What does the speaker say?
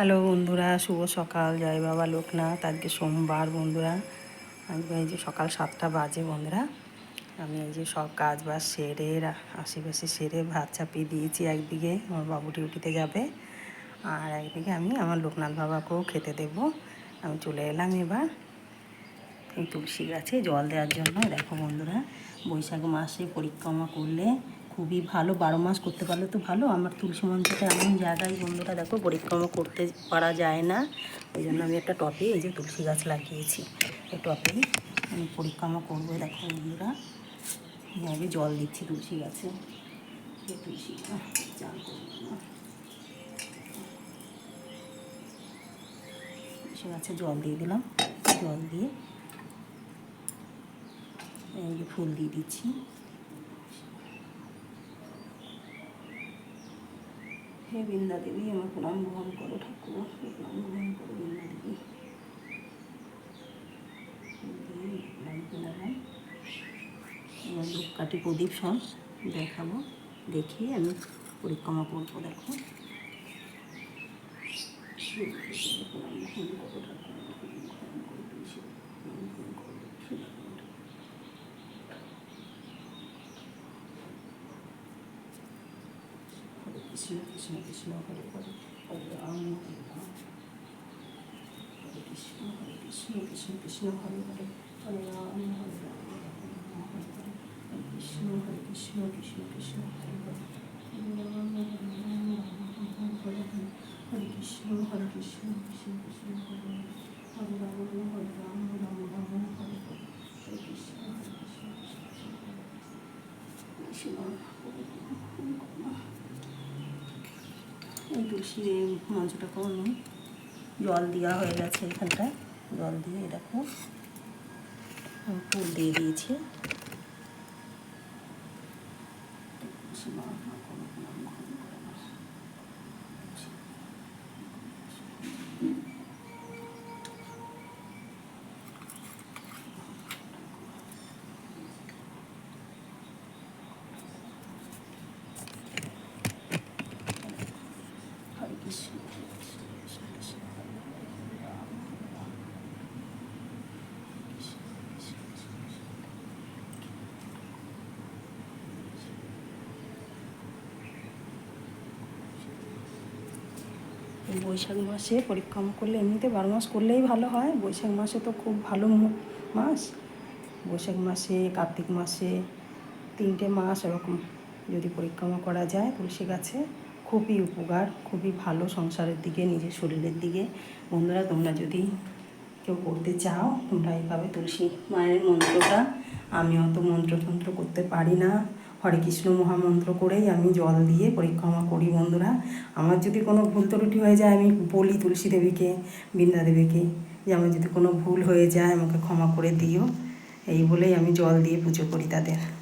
Hello বন্ধুরা, শুভ সকাল, জয় বাবা লোকনাথ। আজকে সোমবার বন্ধুরা। আজকে এই যে সকাল সাতটা বাজে বন্ধুরা। আমি এই যে সব কাজ বাজ সেরে আশেপাশে সেরে ভাত চাপিয়ে দিয়েছি একদিকে, আমার বাবু ডিউটিতে যাবে। আর একদিকে আমি আমার লোকনাথ বাবাকেও খেতে দেব। আমি চলে এলাম এবার এই তুলসী গাছে জল দেওয়ার জন্য। দেখো বন্ধুরা, বৈশাখ মাসে পরিক্রমা করলে খুবই ভালো, বারো মাস করতে পারলে তো ভালো। আমার তুলসী মঞ্চটা এমন জায়গায় বন্ধুরা দেখো পরিক্রমা করতে পারা যায় না। ওই জন্য আমি একটা টপে এই যে তুলসী গাছ লাগিয়েছি। এই টপেই আমি পরিক্রমা করব দেখো বন্ধুরা। এইভাবে জল দিচ্ছি তুলসী গাছে। তুলসী গাছে জল দিয়ে দিলাম। জল দিয়ে ফুল দিয়ে দিচ্ছি। হে বৃন্দা দেবী আমার প্রণাম গ্রহণ করো, ঠাকুর প্রণাম গ্রহণ করো, বৃন্দা দেবী। ধূপকাঠি প্রদীপ সব দেখাবো, দেখে আমি পরিক্রমা করব, দেখো। প্রণাম ঠাকুর প্রণাম গ্রহণ করো তুলসী, প্রণাম গ্রহণ করো লক্ষ্মী, প্রণাম গ্রহণ করো। হরে কৃষ্ণ কৃষ্ণ কৃষ্ণ হরে হরে হরে রাম হরে রাম হরে কৃষ্ণ হরে কৃষ্ণ কৃষ্ণ কৃষ্ণ হরে হরে হরে রাম হরে রাম রাম রাম হরে হরে হরে কৃষ্ণ হরে কৃষ্ণ কৃষ্ণ কৃষ্ণ হরে হরে হরে রাম হরে রাম রাম রাম হরে হরে হরে কৃষ্ণ হরে কৃষ্ণ কৃষ্ণ কৃষ্ণ হরে হরে হরে রাম হরে রাম রাম রাম হরে হরে হরে কৃষ্ণ হরে কৃষ্ণ কৃষ্ণ কৃষ্ণ হরে হরে কৃষ্ণ হরে কৃষ্ণ এই তুলসীর এই মঞ্চটাকেও আমি জল দেওয়া হয়ে গেছে এখানটায়। জল দিয়ে এরকম ফুল দিয়ে দিয়েছি তুলসী মা, মা করো প্রণাম, গ্রহণ করো মা। হরে কৃষ্ণ হরে কৃষ্ণ কৃষ্ণ কৃষ্ণ হরে হরে হরে রাম হরে রাম কৃষ্ণ কৃষ্ণ কৃষ্ণ কৃষ্ণ এই বৈশাখ মাসে পরিক্রমা করলে এমনিতে বারো মাস করলেই ভালো হয়। বৈশাখ মাসে তো খুব ভালো মাস। বৈশাখ মাসে, কার্তিক মাসে তিনটে মাস এরকম যদি পরিক্রমা করা যায়, তুলসী গাছে। খুবই উপকার, খুবই ভালো সংসারের দিকে, নিজের শরীরের দিকে। বন্ধুরা, তোমরা যদি কেউ করতে চাও, তোমরা এইভাবে তুলসী মায়ের মন্ত্রটা আমি অত মন্ত্রতন্ত্র করতে পারি না। হরে কৃষ্ণ মহামন্ত্র করেই আমি জল দিয়ে পরিক্রমা করি, বন্ধুরা। আমার যদি কোনো ভুল ত্রুটি হয়ে যায়, আমি বলি তুলসী দেবীকে বৃন্দা দেবীকে, যে আমার যদি কোনো ভুল হয়ে যায়, আমাকে ক্ষমা করে দিও। এই বলেই আমি জল দিয়ে পুজো করি তাদের।